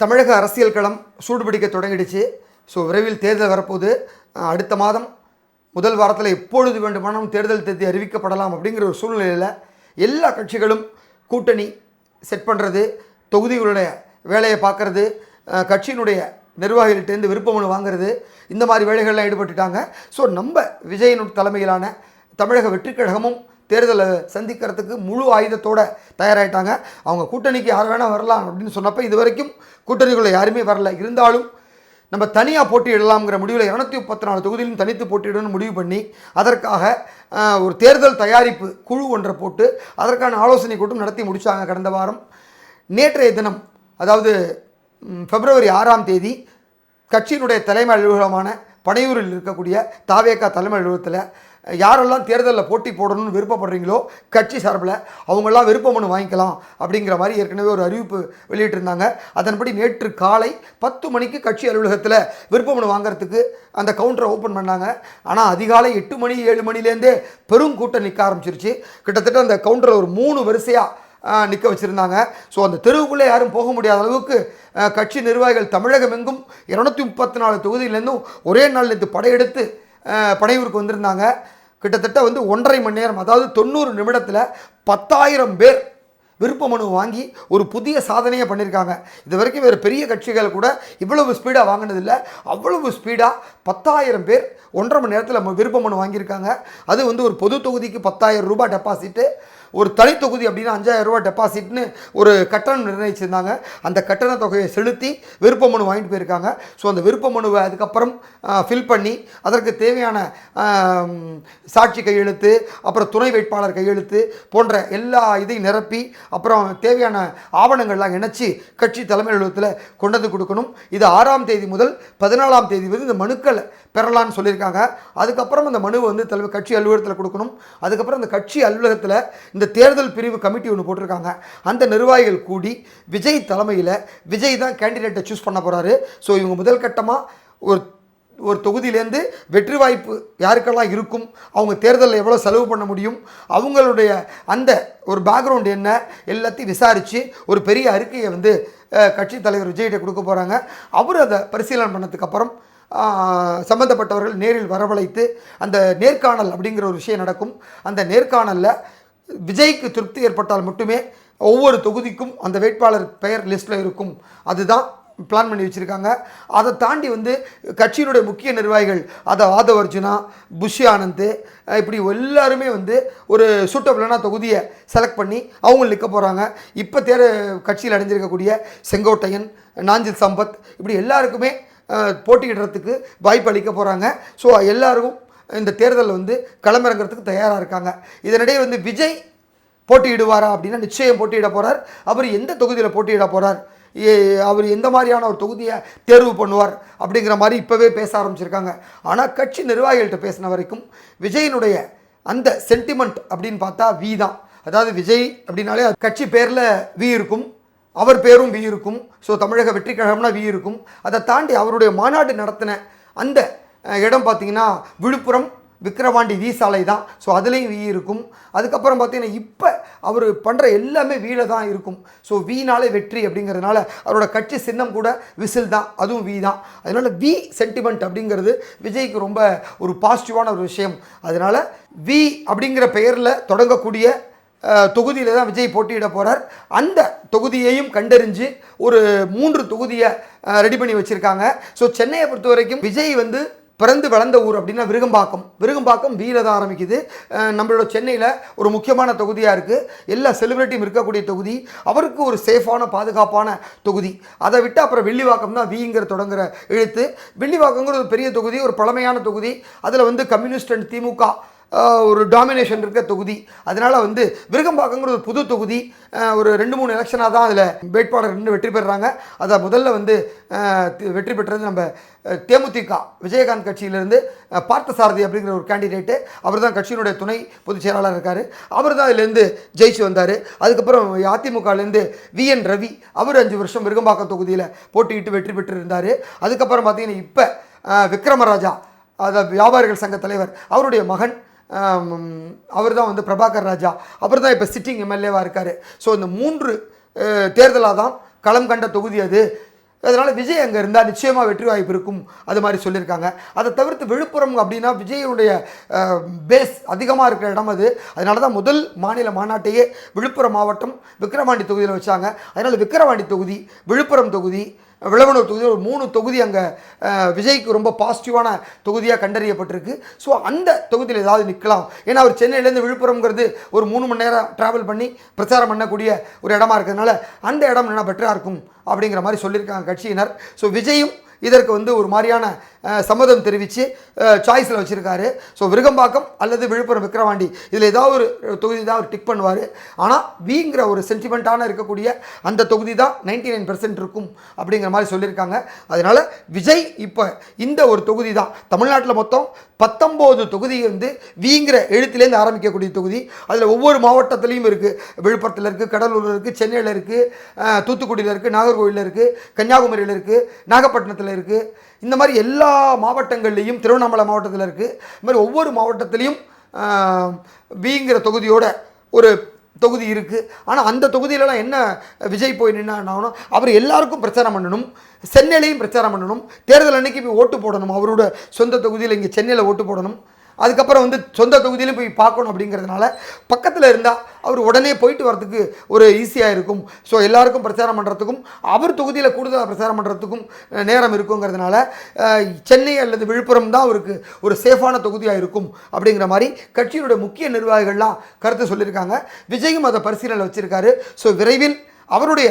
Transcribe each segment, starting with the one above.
தமிழக அரசியல் களம் சூடுபிடிக்க தொடங்கிடுச்சு. ஸோ விரைவில் தேர்தல் வரப்போகுது. அடுத்த மாதம் முதல் வாரத்தில் எப்பொழுது வேண்டுமானாலும் தேர்தல் தேதி அறிவிக்கப்படலாம் அப்படிங்கிற ஒரு சூழ்நிலையில் எல்லா கட்சிகளும் கூட்டணி செட் பண்ணுறது தொகுதிகளுடைய வேலையை பார்க்குறது கட்சியினுடைய நிர்வாகிகள்கிட்டேருந்து விருப்ப மனு வாங்குறது இந்த மாதிரி வேலைகள்லாம் ஈடுபட்டுட்டாங்க. ஸோ நம்ம விஜயனு தலைமையிலான தமிழக வெற்றிக் கழகமும் தேர்தலை சந்திக்கிறதுக்கு முழு ஆயுதத்தோடு தயாராகிட்டாங்க அவங்க கூட்டணிக்கு யார் வேணால் வரலாம் அப்படின்னு சொன்னப்போ இது வரைக்கும் கூட்டணிக்குள்ளே யாருமே வரல. இருந்தாலும் நம்ம தனியாக போட்டியிடலாம்ங்கிற முடிவில் இரநூத்தி முப்பத்தி நாலு தொகுதியிலும் தனித்து போட்டியிடணும்னு முடிவு பண்ணி அதற்காக ஒரு தேர்தல் தயாரிப்பு குழு ஒன்றை போட்டு அதற்கான ஆலோசனை கூட்டம் நடத்தி முடித்தாங்க கடந்த வாரம். நேற்றைய தினம் அதாவது பிப்ரவரி ஆறாம் தேதி கட்சியினுடைய தலைமை அலுவலகமான பனையூரில் இருக்கக்கூடிய தாவேக்கா தலைமை அலுவலகத்தில் யாரெல்லாம் தேர்தலில் போட்டி போடணும்னு விருப்பப்படுறீங்களோ கட்சி சார்பில் அவங்கெல்லாம் விருப்ப மனு வாங்கிக்கலாம் அப்படிங்கிற மாதிரி ஏற்கனவே ஒரு அறிவிப்பு வெளியிட்டிருந்தாங்க. அதன்படி நேற்று காலை பத்து மணிக்கு கட்சி அலுவலகத்தில் விருப்ப மனு வாங்குறதுக்கு அந்த கவுண்டரை ஓப்பன் பண்ணாங்க. ஆனால் அதிகாலை எட்டு மணி ஏழு மணிலேருந்தே பெரும் கூட்டம் நிற்க ஆரம்பிச்சிருச்சு. கிட்டத்தட்ட அந்த கவுண்டரில் ஒரு மூணு வரிசையாக நிற்க வச்சுருந்தாங்க. ஸோ அந்த தெருவுக்குள்ளே யாரும் போக முடியாத அளவுக்கு கட்சி நிர்வாகிகள் தமிழகம் எங்கும் இரநூத்தி முப்பத்தி நாலு தொகுதியிலேருந்தும் ஒரே நாள் நேற்று படையெடுத்து படையூருக்கு பனையூருக்கு வந்திருந்தாங்க. கிட்டத்தட்ட வந்து ஒன்றரை மணி நேரம் அதாவது தொண்ணூறு நிமிடத்தில் பத்தாயிரம் பேர் விருப்ப மனு வாங்கி ஒரு புதிய சாதனையை பண்ணியிருக்காங்க இது வரைக்கும் வேறு பெரிய கட்சிகள் கூட இவ்வளவு ஸ்பீடாக வாங்கினதில்லை. அவ்வளவு ஸ்பீடாக பத்தாயிரம் பேர் ஒன்றரை மணி நேரத்தில் விருப்ப மனு வாங்கியிருக்காங்க. அது வந்து ஒரு பொது தொகுதிக்கு பத்தாயிரம் ரூபாய் டெபாசிட்டு ஒரு தனி தொகுதி அப்படின்னா அஞ்சாயிரம் ரூபா டெபாசிட்னு ஒரு கட்டணம் நிர்ணயிச்சிருந்தாங்க. அந்த கட்டண தொகையை செலுத்தி விருப்ப மனு வாங்கிட்டு போயிருக்காங்க. ஸோ அந்த விருப்ப மனுவை அதுக்கப்புறம் ஃபில் பண்ணி அதற்கு தேவையான சாட்சி கையெழுத்து அப்புறம் துணை வேட்பாளர் கையெழுத்து போன்ற எல்லா இதையும் நிரப்பி அப்புறம் தேவையான ஆவணங்கள்லாம் இணைச்சி கட்சி தலைமை அலுவலகத்தில் கொண்டு வந்து கொடுக்கணும். இது ஆறாம் தேதி முதல் பதினாலாம் தேதி வந்து இந்த மனுக்களை பெறலான்னு சொல்லியிருக்காங்க. அதுக்கப்புறம் அந்த மனுவை வந்து தலைமை கட்சி அலுவலகத்தில் கொடுக்கணும். அதுக்கப்புறம் அந்த கட்சி அலுவலகத்தில் இந்த தேர்தல் பிரிவு கமிட்டி ஒன்று போட்டிருக்காங்க. அந்த நிர்வாகிகள் கூடி விஜய் தலைமையில் விஜய் தான் கேண்டிடேட்டை சூஸ் பண்ண போகிறாரு ஸோ இவங்க முதல் கட்டமாக ஒரு ஒரு தொகுதியிலேருந்து வெற்றி வாய்ப்பு யாருக்கெல்லாம் இருக்கும் அவங்க தேர்தலில் எவ்வளோ செலவு பண்ண முடியும் அவங்களுடைய அந்த ஒரு பேக்ரவுண்ட் என்ன எல்லாத்தையும் விசாரித்து ஒரு பெரிய அறிக்கையை வந்து கட்சி கட்சித் தலைவர் விஜய்கிட்ட கொடுக்க போகிறாங்க அவர் அதை பரிசீலனை பண்ணதுக்கப்புறம் சம்மந்தப்பட்டவர்கள் நேரில் வரவழைத்து அந்த நேர்காணல் அப்படிங்கிற ஒரு விஷயம் நடக்கும். அந்த நேர்காணலில் விஜய்க்கு திருப்தி ஏற்பட்டால் மட்டுமே ஒவ்வொரு தொகுதிக்கும் அந்த வேட்பாளர் பெயர் லிஸ்ட்டில் இருக்கும். அதுதான் பிளான் பண்ணி வச்சுருக்காங்க. அதை தாண்டி வந்து கட்சியினுடைய முக்கிய நிர்வாகிகள் அதை ஆதவ் அர்ஜுனா புஷி ஆனந்த் இப்படி எல்லாருமே வந்து ஒரு சூட்டபிளான தொகுதியை செலக்ட் பண்ணி அவங்க நிற்க போகிறாங்க இப்போ தேர் கட்சியில் அடைஞ்சிருக்கக்கூடிய செங்கோட்டையன் நாஞ்சில் சம்பத் இப்படி எல்லாருக்குமே போட்டியிடுறதுக்கு வாய்ப்பு அளிக்க போகிறாங்க ஸோ எல்லாருக்கும் இந்த தேர்தலில் வந்து களமிறங்கிறதுக்கு தயாராக இருக்காங்க. இதனிடையே வந்து விஜய் போட்டியிடுவாரா அப்படின்னா நிச்சயம் போட்டியிட போகிறார் அவர் எந்த தொகுதியில் போட்டியிட போகிறார் அவர் எந்த மாதிரியான ஒரு தொகுதியை தேர்வு பண்ணுவார் அப்படிங்கிற மாதிரி இப்போவே பேச ஆரம்பிச்சிருக்காங்க. ஆனால் கட்சி நிர்வாகிகள்கிட்ட பேசின வரைக்கும் விஜயினுடைய அந்த சென்டிமெண்ட் அப்படின்னு பார்த்தா வி தான். அதாவது விஜய் அப்படின்னாலே அது கட்சி பேரில் வி இருக்கும் அவர் பேரும் வி இருக்கும். ஸோ தமிழக வெற்றி கழகம்னா வி இருக்கும். அதை தாண்டி அவருடைய மாநாடு நடத்தின அந்த இடம் பார்த்திங்கன்னா விழுப்புரம் விக்கிரவாண்டி வி சாலை தான். ஸோ அதுலேயும் வி இருக்கும். அதுக்கப்புறம் பார்த்தீங்கன்னா இப்போ அவர் பண்ணுற எல்லாமே வீல தான் இருக்கும். ஸோ வீனாலே வெற்றி அப்படிங்கிறதுனால அவரோட கட்சி சின்னம் கூட விசில் தான். அதுவும் வி தான். அதனால் வி சென்டிமெண்ட் அப்படிங்கிறது விஜய்க்கு ரொம்ப ஒரு பாசிட்டிவான ஒரு விஷயம். அதனால் வி அப்படிங்கிற பெயரில் தொடங்கக்கூடிய தொகுதியில் தான் விஜய் போட்டியிட போகிறார் அந்த தொகுதியையும் கண்டறிஞ்சு ஒரு மூன்று தொகுதியை ரெடி பண்ணி வச்சுருக்காங்க. ஸோ சென்னையை பொறுத்த வரைக்கும் விஜய் வந்து பிறந்து வளர்ந்த ஊர் அப்படின்னா விருகம்பாக்கம். விருகம்பாக்கம் வீல தான் ஆரம்பிக்குது. நம்மளோட சென்னையில் ஒரு முக்கியமான தொகுதியாக இருக்குது எல்லா செலிபிரிட்டியும் இருக்கக்கூடிய தொகுதி. அவருக்கு ஒரு சேஃபான பாதுகாப்பான தொகுதி. அதை விட்டு அப்புறம் வெள்ளிவாக்கம் தான் வீங்கிற தொடங்குற எழுத்து. வெள்ளிவாக்கங்கிற ஒரு பெரிய தொகுதி ஒரு பழமையான தொகுதி. அதில் வந்து கம்யூனிஸ்ட் அண்ட் திமுக ஒரு டாமினேஷன் இருக்க தொகுதி. அதனால் வந்து விருகம்பாக்கங்கிற ஒரு புது தொகுதி ஒரு ரெண்டு மூணு எலெக்ஷனாக தான் அதில் வேட்பாளர் ரெண்டு வெற்றி பெறுறாங்க. அதை முதல்ல வந்து வெற்றி பெற்றது நம்ம தேமுதிக விஜயகாந்த் கட்சியிலேருந்து பார்த்தசாரதி அப்படிங்கிற ஒரு கேண்டிடேட்டு அவர் தான் கட்சியினுடைய துணை பொதுச் செயலாளர் இருக்கார். அவர் தான் அதுலேருந்து ஜெயிச்சு வந்தார். அதுக்கப்புறம் அதிமுகலேருந்து வி என் ரவி அவர் அஞ்சு வருஷம் விருகம்பாக்கம் தொகுதியில் போட்டியிட்டு வெற்றி பெற்று இருந்தார் அதுக்கப்புறம் பார்த்தீங்கன்னா இப்போ விக்ரமராஜா அதாவது வியாபாரிகள் சங்க தலைவர் அவருடைய மகன் அவர் தான் வந்து பிரபாகர் ராஜா. அவர் தான் இப்போ சிட்டிங் எம்எல்ஏவாக இருக்கார். ஸோ இந்த மூன்று தேர்தலாக தான் களம் கண்ட தொகுதி அது. அதனால் விஜய் அங்கே இருந்தால் நிச்சயமாக வெற்றி வாய்ப்பு இருக்கும். அது மாதிரி சொல்லியிருக்காங்க. அதை தவிர்த்து விழுப்புரம் அப்படின்னா விஜயனுடைய பேஸ் அதிகமாக இருக்கிற இடம் அது. அதனால தான் முதல் மாநில மாநாட்டையே விழுப்புரம் மாவட்டம் விக்கிரவாண்டி தொகுதியில் வச்சாங்க. அதனால் விக்கிரவாண்டி தொகுதி விழுப்புரம் தொகுதி விளவனூர் தொகுதி ஒரு மூணு தொகுதி அங்கே விஜய்க்கு ரொம்ப பாசிட்டிவான தொகுதியாக கண்டறியப்பட்டிருக்கு. ஸோ அந்த தொகுதியில் ஏதாவது நிற்கலாம் ஏன்னா அவர் சென்னையிலேருந்து விழுப்புரம்ங்கிறது ஒரு மூணு மணி நேரம் ட்ராவல் பண்ணி பிரச்சாரம் பண்ணக்கூடிய ஒரு இடமா இருக்கிறதுனால அந்த இடம் என்ன பெட்டராக இருக்கும் அப்படிங்கிற மாதிரி சொல்லியிருக்காங்க கட்சியினர். ஸோ விஜயும் இதற்கு வந்து ஒரு மாதிரியான சம்மதம் தெரிவித்து சாய்ஸில் வச்சுருக்காரு. ஸோ விருகம்பாக்கம் அல்லது விழுப்புரம் விக்ரவாண்டி இதில் ஏதாவது ஒரு தொகுதி தான் அவர் டிக் பண்ணுவார். ஆனால் விங்கிற ஒரு சென்டிமெண்ட்டான இருக்கக்கூடிய அந்த தொகுதி தான் நைன்டி நைன் இருக்கும் அப்படிங்கிற மாதிரி சொல்லியிருக்காங்க. அதனால் விஜய் இப்போ இந்த ஒரு தொகுதி தான். தமிழ்நாட்டில் மொத்தம் பத்தொம்போது தொகுதி வந்து விங்கிற எழுத்துலேருந்து ஆரம்பிக்கக்கூடிய தொகுதி. அதில் ஒவ்வொரு மாவட்டத்துலேயும் இருக்குது விழுப்புரத்தில் இருக்குது கடலூரில் இருக்குது சென்னையில் இருக்குது தூத்துக்குடியில் இருக்குது நாகர்கோவிலில் இருக்குது கன்னியாகுமரியில் இருக்குது நாகப்பட்டினத்தில் இருக்குது இந்த மாதிரி எல்லா எல்லா மாவட்டங்கள்லேயும் திருவண்ணாமலை மாவட்டத்தில் இருக்குது இது மாதிரி ஒவ்வொரு மாவட்டத்திலையும் விங்கிற தொகுதியோட ஒரு தொகுதி இருக்குது ஆனால் அந்த தொகுதியிலலாம் என்ன விஜய் போய் நின்னாகணும் அவர் எல்லாருக்கும் பிரச்சாரம் பண்ணணும். சென்னையிலையும் பிரச்சாரம் பண்ணணும். தேர்தல் அன்னைக்கு போய் ஓட்டு போடணும். அவரோட சொந்த தொகுதியில் இங்கே சென்னையில் ஓட்டு போடணும். அதுக்கப்புறம் வந்து சொந்த தொகுதியிலும் போய் பார்க்கணும் அப்படிங்கிறதுனால பக்கத்தில் இருந்தால் அவர் உடனே போயிட்டு வரதுக்கு ஒரு ஈஸியாக இருக்கும். ஸோ எல்லாருக்கும் பிரச்சாரம் பண்ணுறதுக்கும் அவர் தொகுதியில் கூடுதலாக பிரச்சாரம் பண்ணுறதுக்கும் நேரம் இருக்குங்கிறதுனால சென்னை அல்லது விழுப்புரம் தான் அவருக்கு ஒரு சேஃபான தொகுதியாக இருக்கும் அப்படிங்கிற மாதிரி கட்சியினுடைய முக்கிய நிர்வாகிகள்லாம் கருத்து சொல்லியிருக்காங்க. விஜயும் அதை பரிசீலனை வச்சுருக்காரு. ஸோ விரைவில் அவருடைய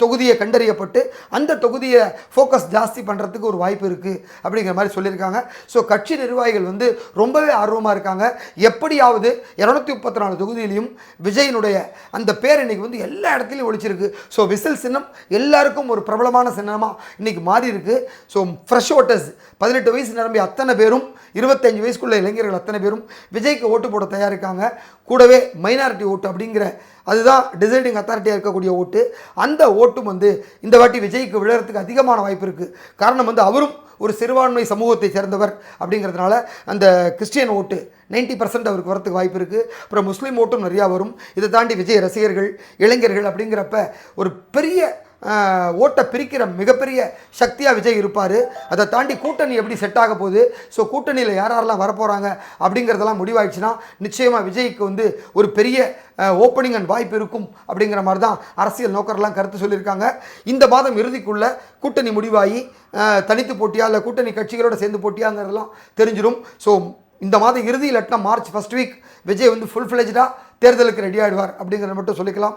தொகுதியை கண்டறியப்பட்டு அந்த தொகுதியை ஃபோக்கஸ் ஜாஸ்தி பண்ணுறதுக்கு ஒரு வாய்ப்பு இருக்குது அப்படிங்கிற மாதிரி சொல்லியிருக்காங்க. ஸோ கட்சி நிர்வாகிகள் வந்து ரொம்பவே ஆர்வமாக இருக்காங்க. எப்படியாவது இரநூத்தி முப்பத்தி நாலு தொகுதியிலையும் விஜயனுடைய அந்த பேர் இன்னைக்கு வந்து எல்லா இடத்துலையும் ஒழிச்சிருக்கு. ஸோ விசில் சின்னம் எல்லாருக்கும் ஒரு பிரபலமான சின்னமாக இன்னைக்கு மாறி இருக்கு. ஸோ ஃப்ரெஷ் ஓட்டர்ஸ் பதினெட்டு வயசு நிரம்பி அத்தனை பேரும் இருபத்தஞ்சு வயசுக்குள்ள இளைஞர்கள் அத்தனை பேரும் விஜய்க்கு ஓட்டு போட தயாரிக்காங்க. கூடவே மைனாரிட்டி ஓட்டு அப்படிங்கிற அதுதான் டிசைடிங் அத்தாரிட்டியாக இருக்கக்கூடிய ஓட்டு. அந்த ஓட்டும் வந்து இந்த வாட்டி விஜய்க்கு விழுறதுக்கு அதிகமான வாய்ப்பு இருக்குது காரணம் வந்து அவரும் ஒரு சிறுபான்மை சமூகத்தை சேர்ந்தவர் அப்படிங்கிறதுனால அந்த கிறிஸ்டியன் ஓட்டு 90% பர்சன்ட் அவருக்கு வரத்துக்கு வாய்ப்பு இருக்குது அப்புறம் முஸ்லீம் ஓட்டும் நிறையா வரும். இதை தாண்டி விஜய் ரசிகர்கள் இளைஞர்கள் அப்படிங்கிறப்ப ஒரு பெரிய ஓட்டை பிரிக்கிற மிகப்பெரிய சக்தியாக விஜய் இருப்பார். அதை தாண்டி கூட்டணி எப்படி செட் ஆக போகுது? ஸோ கூட்டணியில் யார் யாரெல்லாம் வரப்போகிறாங்க அப்படிங்கிறதெல்லாம் முடிவாயிடுச்சுன்னா நிச்சயமாக விஜய்க்கு வந்து ஒரு பெரிய ஓப்பனிங் அண்ட் வாய்ப்பு இருக்கும் அப்படிங்கிற மாதிரி தான் அரசியல் நோக்கர்லாம் கருத்து சொல்லியிருக்காங்க. இந்த மாதம் இறுதிக்குள்ள கூட்டணி முடிவாகி தனித்து போட்டியா இல்லை கூட்டணி கட்சிகளோட சேர்ந்து போட்டியாங்கிறதெல்லாம் தெரிஞ்சிடும் ஸோ இந்த மாதம் இறுதி இல்லாட்டினா மார்ச் ஃபர்ஸ்ட் வீக் விஜய் வந்து ஃபுல் ஃப்ளெஜ்டாக தேர்தலுக்கு ரெடி ஆகிடுவார் அப்படிங்கிறத மட்டும் சொல்லிக்கலாம்.